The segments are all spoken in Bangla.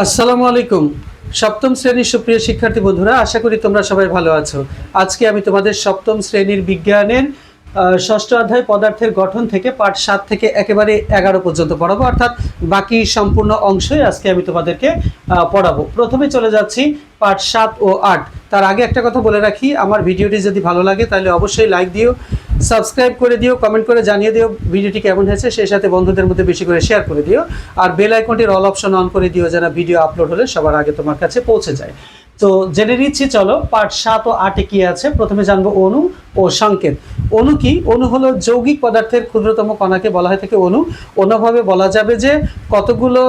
আসসালামু আলাইকুম। সপ্তম শ্রেণির সুপ্রিয় শিক্ষার্থী বন্ধুরা, আশা করি তোমরা সবাই ভালো আছো। আজকে আমি তোমাদের সপ্তম শ্রেণির বিজ্ঞানের ষষ্ঠ অধ্যায় পদার্থের গঠন থেকে পাঠ সাত থেকে একেবারে এগারো পর্যন্ত পড়াবো। অর্থাৎ বাকি সম্পূর্ণ অংশই আজকে আমি তোমাদেরকে পড়াবো। প্রথমে চলে যাচ্ছি পাঠ সাত ও আট। তার আগে একটা কথা বলে রাখি, আমার ভিডিওটি যদি ভালো লাগে তাহলে অবশ্যই লাইক দিও। সাবস্ক্রাইব করে দিও কমেন্ট করে জানিয়ে দিও ভিডিওটি কেমন হয়েছে সেই সাথে বন্ধুদের মধ্যে বেশি করে শেয়ার করে দিও। আর বেল আইকনটির অল অপশন অন করে দিও যেন ভিডিও আপলোড হলে সবার আগে তোমার কাছে পৌঁছে যায়। তো জেনে নিচ্ছি চলো পার্ট সাত ও আটে কি আছে? প্রথমে জানব অণু ও সংকেত। অণু কি? অণু হলো যৌগিক পদার্থের ক্ষুদ্রতম কণাকে বলা হয় থাকে অণু অন্যভাবে বলা যাবে যে কতগুলো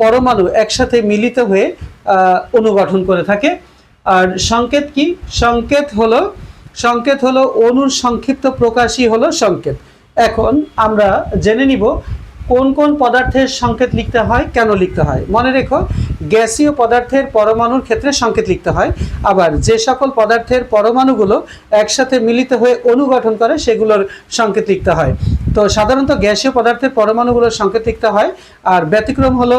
পরমাণু একসাথে মিলিত হয়ে আহ, অণু গঠন করে থাকে। আর সংকেত কি? সংকেত হলো সংকেত হলো অণুর সংক্ষিপ্ত প্রকাশই হলো সংকেত। এখন আমরা জেনে নিব কোন কোন পদার্থের সংকেত লিখতে হয়, কেন লিখতে হয়? মনে রেখো, গ্যাসীয় পদার্থের পরমাণুর ক্ষেত্রে সংকেত লিখতে হয়, আবার যে সকল পদার্থের পরমাণুগুলো একসাথে মিলিত হয়ে অণু গঠন করে, সেগুলোর সংকেত লিখতে হয়। তো সাধারণত গ্যাসীয় পদার্থের পরমাণুগুলোর সংকেত লিখতে হয়, আর ব্যতিক্রম হলো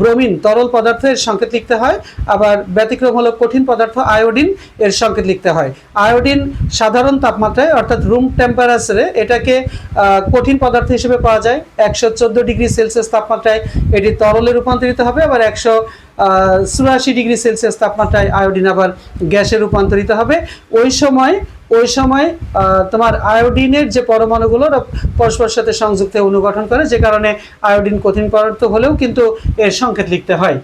ব্রোমিন, তরল পদার্থের সংকেত লিখতে হয়, আবার ব্যতিক্রম হলো কঠিন পদার্থ আয়োডিন এর সংকেত লিখতে হয়। আয়োডিন সাধারণ তাপমাত্রায়, অর্থাৎ রুম টেম্পারেচারে এটাকে কঠিন পদার্থ হিসেবে পাওয়া যায়, একশো চোদ্দ ডিগ্রি সেলসিয়াস তাপমাত্রায় এটি তরলে রূপান্তরিত হবে, আবার একশো চুরাশি ডিগ্রি সেলসিয়াস তাপমাত্রায় আয়োডিন আবার গ্যাসে রূপান্তরিত হবে। ওই সময় ওই সময় তোমার আয়োডিনের যে পরমাণুগুলো ওরা পরস্পরের সাথে সংযুক্ত অনুগঠন করে, যে কারণে আয়োডিন কঠিন পদার্থ হলেও কিন্তু এর সংকেত লিখতে হয়।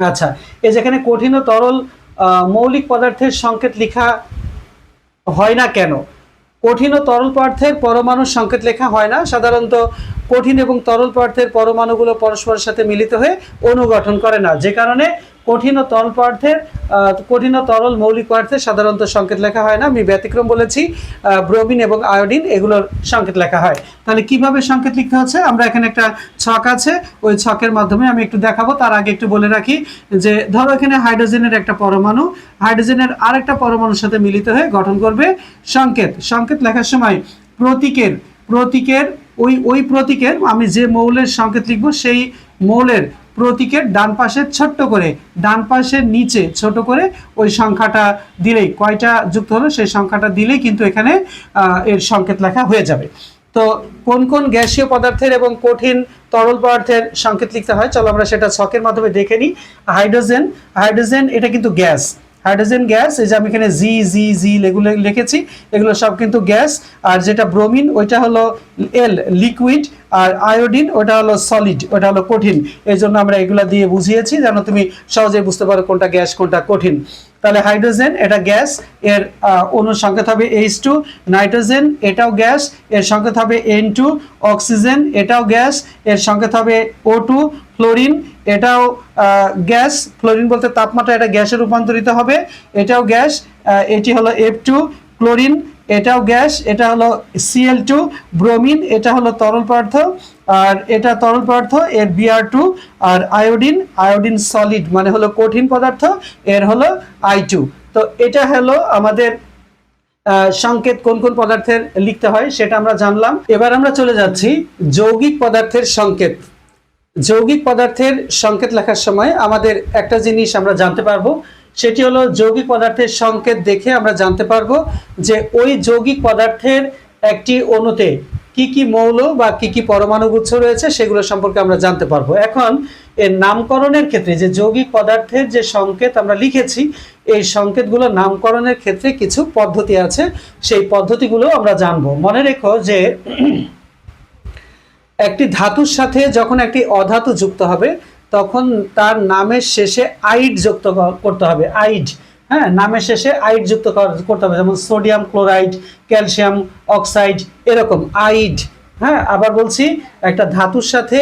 আচ্ছা এই যেখানে কঠিন ও তরল মৌলিক পদার্থের সংকেত লিখা হয় না কেন? কঠিন ও তরল পদার্থের পরমাণুর সংকেত লেখা হয় না। সাধারণত কঠিন এবং তরল পদার্থের পরমাণুগুলো পরস্পরের সাথে মিলিত হয়ে অনুগঠন করে না। যে কারণে কঠিন ও তরল পদার্থের কঠিন ও তরল মৌলিক পদার্থের সাধারণত সংকেত লেখা হয় না। আমি ব্যতিক্রম বলেছি ব্রোমিন এবং আয়োডিন, এগুলোর সংকেত লেখা হয়। তাহলে কীভাবে সংকেত লিখতে হচ্ছে? আমরা এখানে একটা ছক আছে, ওই ছকের মাধ্যমে আমি একটু দেখাবো। তার আগে একটু বলে রাখি যে, ধরো এখানে হাইড্রোজেনের একটা পরমাণু, হাইড্রোজেনের আরেকটা পরমাণুর সাথে মিলিত হয়ে গঠন করবে সংকেত। সংকেত লেখার সময় প্রতীকের প্রতীকের, ওই ওই প্রতীকের আমি যে মৌলের সংকেত লিখব, সেই মৌলের প্রতীকের ডান পাশে ছোট্ট করে, ডান পাশের নিচে ছোট করে ওই সংখ্যাটা দিলেই, কয়টা যুক্ত হলো সেই সংখ্যাটা দিলেই কিন্তু এখানে এর সংকেত লেখা হয়ে যাবে। তো কোন কোন গ্যাসীয় পদার্থের এবং কঠিন তরল পদার্থের সংকেত লিখতে হয়? চলো আমরা সেটা ছকের মাধ্যমে দেখে নিই। হাইড্রোজেন হাইড্রোজেন এটা কিন্তু গ্যাস। হাইড্রোজেন গ্যাস, এই যে আমি এখানে জি জি জি এগুলো লিখেছি, এগুলো সব কিন্তু গ্যাস। আর যেটা ব্রোমিন, ওইটা হলো এল লিকুইড আর আয়োডিন, ওটা হলো সলিড ওটা হলো কঠিন। এই জন্য আমরা এগুলো দিয়ে বুঝিয়েছি, যেন তুমি সহজে বুঝতে পারো কোনটা গ্যাস, কোনটা কঠিন। তাহলে হাইড্রোজেন, এটা গ্যাস, এর অনুর সংকেত হবে এইচ টু নাইট্রোজেন, এটাও গ্যাস, এর সংকেত হবে এন টু অক্সিজেন, এটাও গ্যাস, এর সংকেত হবে ও টু ফ্লোরিন, এটাও গ্যাস, ফ্লোরিন বলতে তাপমাত্রা এটা গ্যাসে রূপান্তরিত হবে, এটাও গ্যাস এটি হলো এফ টু ক্লোরিন এটাও গ্যাস, এটা হলো সিএল টু ব্রোমিন এটা হলো তরল পদার্থ, আর এটা তরল পদার্থ, এর বিআর টু আর আয়োডিন আয়োডিন সলিড মানে হলো কঠিন পদার্থ, এর হলো আই টু তো এটা হলো আমাদের সংকেত কোন কোন পদার্থের লিখতে হয়, সেটা আমরা জানলাম। এবার আমরা চলে যাচ্ছি যৌগিক পদার্থের সংকেত। যৌগিক পদার্থের সংকেত লেখার সময় আমাদের একটা জিনিস আমরা জানতে পারব সেটি হলো যৌগিক পদার্থের সংকেত দেখে আমরা জানতে পারব যে ওই যৌগিক পদার্থের একটি অণুতে কি কি মৌল বা কি কি পরমাণু গুচ্ছ রয়েছে সেগুলো সম্পর্কে আমরা জানতে পারব। এখন এর নামকরণের ক্ষেত্রে যে যৌগিক পদার্থের যে সংকেত আমরা লিখেছি, এই সংকেতগুলো নামকরণের ক্ষেত্রে কিছু পদ্ধতি আছে, সেই পদ্ধতিগুলো আমরা জানব। মনে রেখো যে একটি ধাতুর সাথে যখন একটি অধাতু যুক্ত হবে তখন তার নামের শেষে আইড যুক্ত করতে হবে, আইড হ্যাঁ? নামের শেষে আইড যুক্ত করতে হবে, যেমন সোডিয়াম ক্লোরাইড, ক্যালসিয়াম অক্সাইড, এরকম, আইড হ্যাঁ? আবার বলছি, একটা ধাতুর সাথে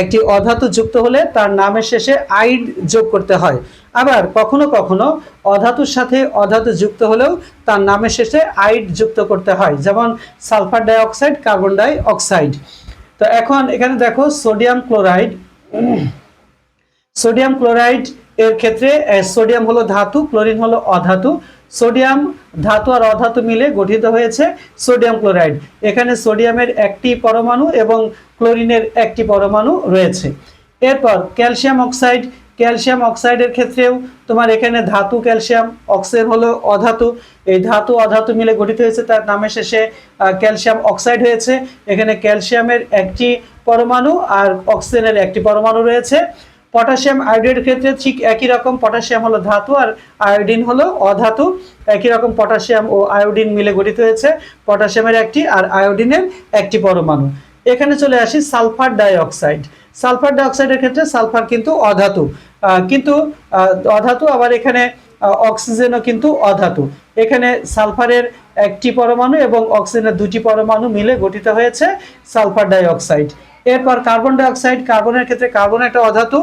একটি অধাতু যুক্ত হলে তার নামের শেষে আইড যোগ করতে হয়। আবার কখনো কখনো অধাতুর সাথে অধাতু যুক্ত হলেও তার নামের শেষে আইড যুক্ত করতে হয়, যেমন সালফার ডাইঅক্সাইড, কার্বন ডাইঅক্সাইড। তো এখন এখানে দেখো, সোডিয়াম ক্লোরাইড সোডিয়াম ক্লোরাইড এর ক্ষেত্রে সোডিয়াম হলো ধাতু, ক্লোরিন হলো অধাতু। সোডিয়াম ধাতু আর অধাতু মিলে গঠিত হয়েছে সোডিয়াম ক্লোরাইড। এখানে সোডিয়ামের একটি পরমাণু এবং ক্লোরিনের একটি পরমাণু রয়েছে। এরপর ক্যালসিয়াম অক্সাইড। ক্যালসিয়াম অক্সাইডের ক্ষেত্রেও তোমার এখানে ধাতু, ক্যালসিয়াম অক্সিজেন হলো অধাতু। এই ধাতু, অধাতু মিলে গঠিত হয়েছে, তার নামের শেষে ক্যালসিয়াম অক্সাইড হয়েছে। এখানে ক্যালসিয়ামের একটি পরমাণু আর অক্সিজেনের একটি পরমাণু রয়েছে। পটাশিয়াম আয়োডাইডের ক্ষেত্রে ঠিক একই রকম পটাশিয়াম হলো ধাতু আর আয়োডিন হলো অধাতু। একই রকম পটাশিয়াম ও আয়োডিন মিলে গঠিত হয়েছে। পটাশিয়ামের একটি আর আয়োডিনের একটি পরমাণু। এখানে চলে আসি সালফার ডাইঅক্সাইড। সালফার ডাইঅক্সাইডের ক্ষেত্রে সালফার কিন্তু অধাতু। কিন্তু অধাতু আবার এখানে অক্সিজেনও কিন্তু অধাতু। এখানে সালফারের একটি পরমাণু এবং অক্সিজেনের দুটি পরমাণু মিলে গঠিত হয়েছে সালফার ডাইঅক্সাইড। এরপর কার্বন ডাইঅক্সাইড কার্বনের ক্ষেত্রে কার্বন একটা অধাতু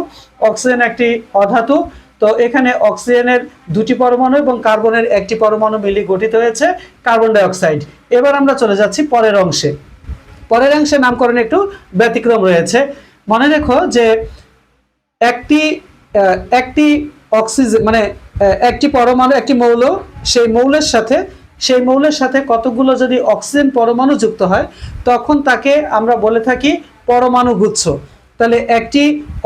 অক্সিজেন একটি অধাতু। তো এখানে অক্সিজেনের দুটি পরমাণু এবং কার্বনের একটি পরমাণু মিলে গঠিত হয়েছে কার্বন ডাইঅক্সাইড এবার আমরা চলে যাচ্ছি পরের অংশে। পরের অংশে নামকরণ একটু ব্যতিক্রম রয়েছে। মনে রেখো যে একটি একটি অক্সিজেন মানে একটি পরমাণু, একটি মৌল, সেই মৌলের সাথে, সেই মৌলের সাথে কতগুলো যদি অক্সিজেন পরমাণু যুক্ত হয়, তখন তাকে আমরা বলে থাকি পরমাণু গুচ্ছ তাহলে একটি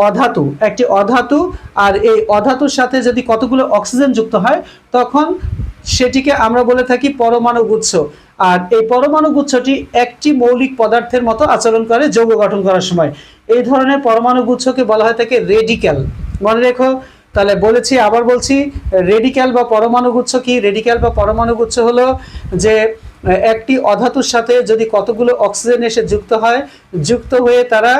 অধাতু একটি অধাতু আর এই অধাতুর সাথে যদি কতগুলো অক্সিজেন যুক্ত হয়, তখন সেটিকে আমরা বলে থাকি পরমাণু গুচ্ছ আর এই পরমাণু গুচ্ছটি একটি মৌলিক পদার্থের মতো আচরণ করে যৌগ গঠন করার সময়। এই ধরনের পরমাণু গুচ্ছকে বলা হয় থাকে রেডিক্যাল। মনে রেখো, তাহলে বলেছি, আবার বলছি, রেডিক্যাল বা পরমাণু গুচ্ছ কি? রেডিক্যাল বা পরমাণু গুচ্ছ হলো যে একটি অধাতুর সাথে যদি কতগুলো অক্সিজেন এসে যুক্ত হয়, যুক্ত হয়ে তারা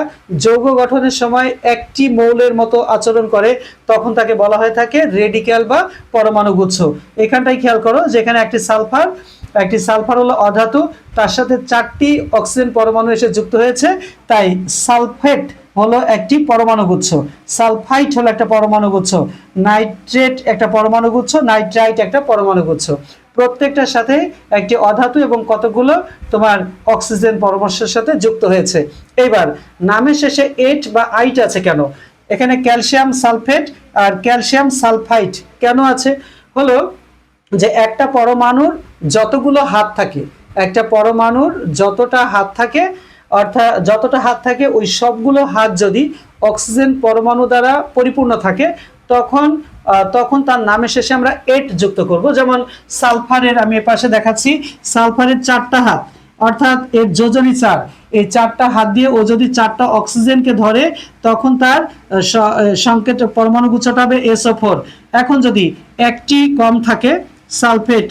যৌগ গঠনের সময় একটি মৌলের মতো আচরণ করে, তখন তাকে বলা হয়ে থাকে রেডিক্যাল বা পরমাণু গুচ্ছ। এখানটাই খেয়াল করো, যেখানে একটি সালফার একটি সালফার হলো অধাতু, তার সাথে চারটি অক্সিজেন পরমাণু এসে যুক্ত হয়েছে, তাই সালফেট হলো একটি পরমাণু গুচ্ছ। সালফাইট হলো একটা পরমাণু গুচ্ছ। নাইট্রেট একটা পরমাণু গুচ্ছ, নাইট্রাইট একটা পরমাণু গুচ্ছ। প্রত্যেকটার সাথে একটি অধাতু এবং কতগুলো তোমার অক্সিজেন পরামর্শের সাথে যুক্ত হয়েছে। এবার নামের শেষে এইট বা আইট আছে কেন? এখানে ক্যালসিয়াম সালফেট আর ক্যালসিয়াম সালফাইট কেন আছে? হলো যে একটা পরমাণুর যতগুলো হাত থাকে, একটা পরমাণুর যতটা হাত থাকে, অর্থাৎ যতটা হাত থাকে, ওই সবগুলো হাত যদি অক্সিজেন পরমাণু দ্বারা পরিপূর্ণ থাকে তখন তখন তার নামের শেষে আমরা এট যুক্ত করব। যেমন সালফারের, আমি পাশে দেখাচ্ছি, সালফারের চারটা হাত, অর্থাৎ এর যোজনী চার। এই চারটা হাত দিয়ে ও যদি চারটা অক্সিজেনকে ধরে, তখন তার সংকেত পরমাণু গুচ্ছটা হবে এসও ফোর এখন যদি একটি কম থাকে, সালফেট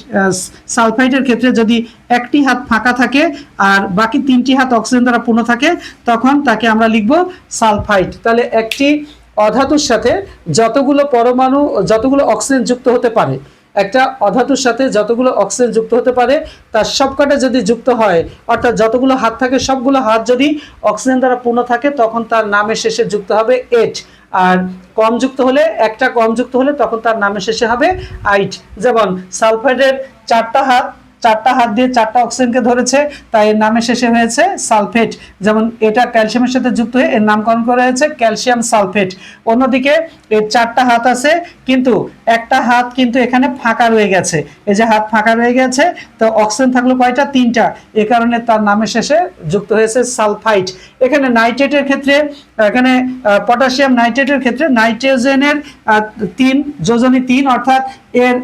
সালফাইটের ক্ষেত্রে যদি একটি হাত ফাঁকা থাকে আর বাকি তিনটি হাত অক্সিজেন দ্বারা পূর্ণ থাকে, তখন তাকে আমরা লিখব সালফাইট। তাহলে একটি অধাতুর সাথে যতগুলো পরমাণু, যতগুলো অক্সিজেন যুক্ত হতে পারে, একটা অধাতুর সাথে যতগুলো অক্সিজেন যুক্ত হতে পারে, তার সবকটা যদি যুক্ত হয়, অর্থাৎ যতগুলো হাত থাকে, সবগুলো হাত যদি অক্সিজেন দ্বারা পূর্ণ থাকে, তখন তার নামের শেষে যুক্ত হবে এট আর কম যুক্ত হলে, একটা কম যুক্ত হলে, তখন তার নামের শেষে হবে আইট যেমন সালফাইডের চারটা হাত চারটা হাত দিয়ে চারটা অক্সিজেনকে ধরেছে, তাই এর নামের শেষে হয়েছে সালফেট। যেমন এটা ক্যালসিয়ামের সাথে যুক্ত হয়ে এর নামকরণ করা হয়েছে ক্যালসিয়াম সালফেট। অন্যদিকে এর চারটা হাত আছে, কিন্তু একটা হাত কিন্তু এখানে ফাঁকা রয়ে গেছে। এই যে হাত ফাঁকা রয়ে গেছে, তো অক্সিজেন থাকল কয়টা? তিনটা। এ কারণে তার নামের শেষে যুক্ত হয়েছে সালফাইট। এখানে নাইট্রেটের ক্ষেত্রে, এখানে পটাশিয়াম নাইট্রেটের ক্ষেত্রে নাইট্রোজেনের তিন, যোজনী তিন, অর্থাৎ এর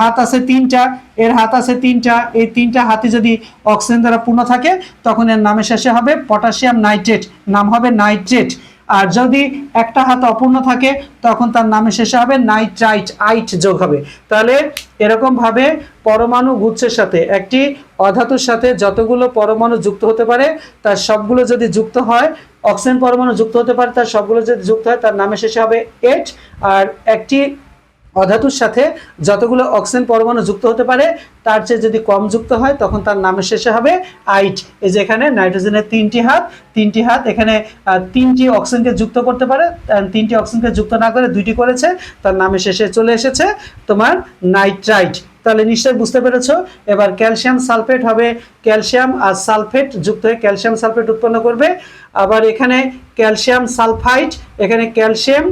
হাত আছে তিনটা, এর হাত আছে তিনটা, এই তিনটা হাতে যদি অক্সিজেন দ্বারা পূর্ণ থাকে, তখন এর নামের শেষে হবে পটাশিয়াম নাইট্রেট নাম হবে নাইট্রেট আর যদি একটা হাত অপূর্ণ থাকে, তখন তার নামে শেষে হবে নাইট্রাইট আইট যোগ হবে। তাহলে এরকম ভাবে পরমাণু গুচ্ছের সাথে, একটি অধাতুর সাথে যতগুলো পরমাণু যুক্ত হতে পারে, তার সবগুলো যদি যুক্ত হয় অক্সিজেন পরমাণু যুক্ত হতে পারে, তার সবগুলো যদি যুক্ত হয়, তার নামে শেষে হবে এট আর একটি অধাতুর সাথে যতগুলো অক্সিজেন পরমাণু যুক্ত হতে পারে, তার চেয়ে যদি কম যুক্ত হয়, তখন তার নামের শেষে হবে আইট এই যে এখানে নাইট্রোজেনের তিনটি হাত তিনটি হাত এখানে তিনটি অক্সিজেনকে যুক্ত করতে পারে তিনটি অক্সিজেনকে যুক্ত না করে দুইটি করেছে, তার নামের শেষে চলে এসেছে তোমার নাইট্রাইট। তাহলে নিশ্চয়ই বুঝতে পেরেছ। এবার ক্যালসিয়াম সালফেট হবে। ক্যালসিয়াম আর সালফেট যুক্ত হয়ে ক্যালসিয়াম সালফেট উৎপন্ন করবে। আবার এখানে ক্যালসিয়াম সালফাইট, এখানে ক্যালসিয়াম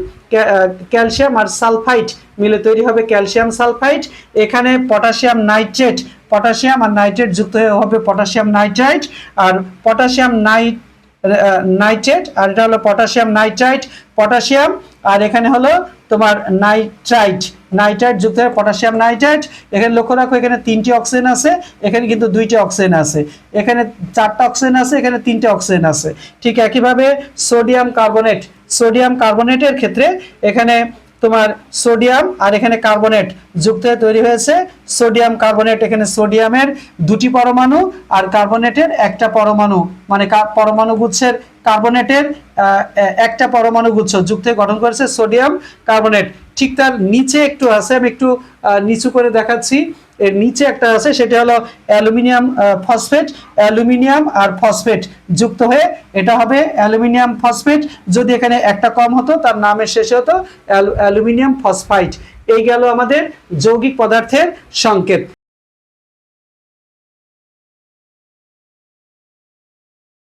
ক্যালসিয়াম আর সালফাইট মিলে তৈরি হবে ক্যালসিয়াম সালফাইট। এখানে পটাশিয়াম নাইট্রেট, পটাশিয়াম আর নাইট্রেট যুক্ত হয়ে হবে পটাশিয়াম নাইট্রাইট। আর পটাশিয়াম নাইট নাইট্রেট, আর এটা হলো পটাশিয়াম নাইট্রাইট। পটাশিয়াম, আর এখানে হলো তোমার নাইট্রাইট নাইট্রাইট যুক্ত হয় পটাশিয়াম নাইট্রাইট এখানে লক্ষ্য রাখো, এখানে তিনটি অক্সিজেন আছে, এখানে কিন্তু দুইটি অক্সিজেন আছে, এখানে চারটা অক্সিজেন আছে, এখানে তিনটে অক্সিজেন আছে। ঠিক একইভাবে সোডিয়াম কার্বনেট সোডিয়াম কার্বনেটের ক্ষেত্রে এখানে তোমার সোডিয়াম আর এখানে কার্বনেট যুক্ত হয়ে তৈরি হয়েছে। সোডিয়াম, কার্বনেট এখানে সোডিয়ামের দুটি পরমাণু আর কার্বনেটের একটা পরমাণু। মানে পরমাণু গুচ্ছের কার্বনেটের একটা পরমাণু গুচ্ছ যুক্ত গঠন করেছে সোডিয়াম, কার্বনেট। ঠিক তার নিচে একটু আছে, আমি একটু নিচু করে দেখাচ্ছি। এর নিচে একটা আছে, সেটা হলো অ্যালুমিনিয়াম ফসফেট। অ্যালুমিনিয়াম আর ফসফেট যুক্ত হয়ে, এটা হবে অ্যালুমিনিয়াম ফসফেট। যদি এখানে একটা কম হতো, তার নামের শেষে হতো অ্যালু- অ্যালুমিনিয়াম ফসফাইট। এই গেল আমাদের যৌগিক পদার্থের সংকেত।